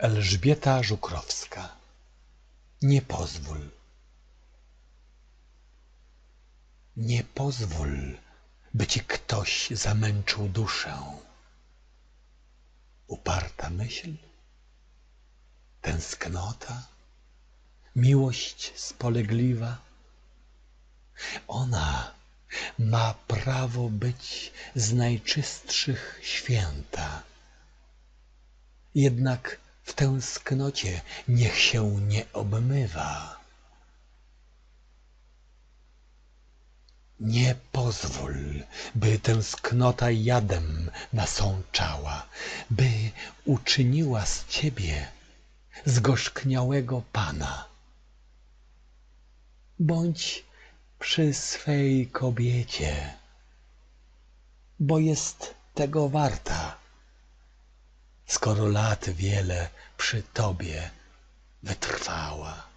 Elżbieta Żukrowska Nie pozwól Nie pozwól, by ci ktoś zamęczył duszę. Uparta myśl, tęsknota, miłość spolegliwa. Ona ma prawo być z najczystszych święta. Jednak w tęsknocie niech się nie obmywa. Nie pozwól, by tęsknota jadem nasączała, by uczyniła z ciebie zgorzkniałego pana. Bądź przy swej kobiecie, bo jest tego warta, skoro lat wiele przy tobie wytrwała.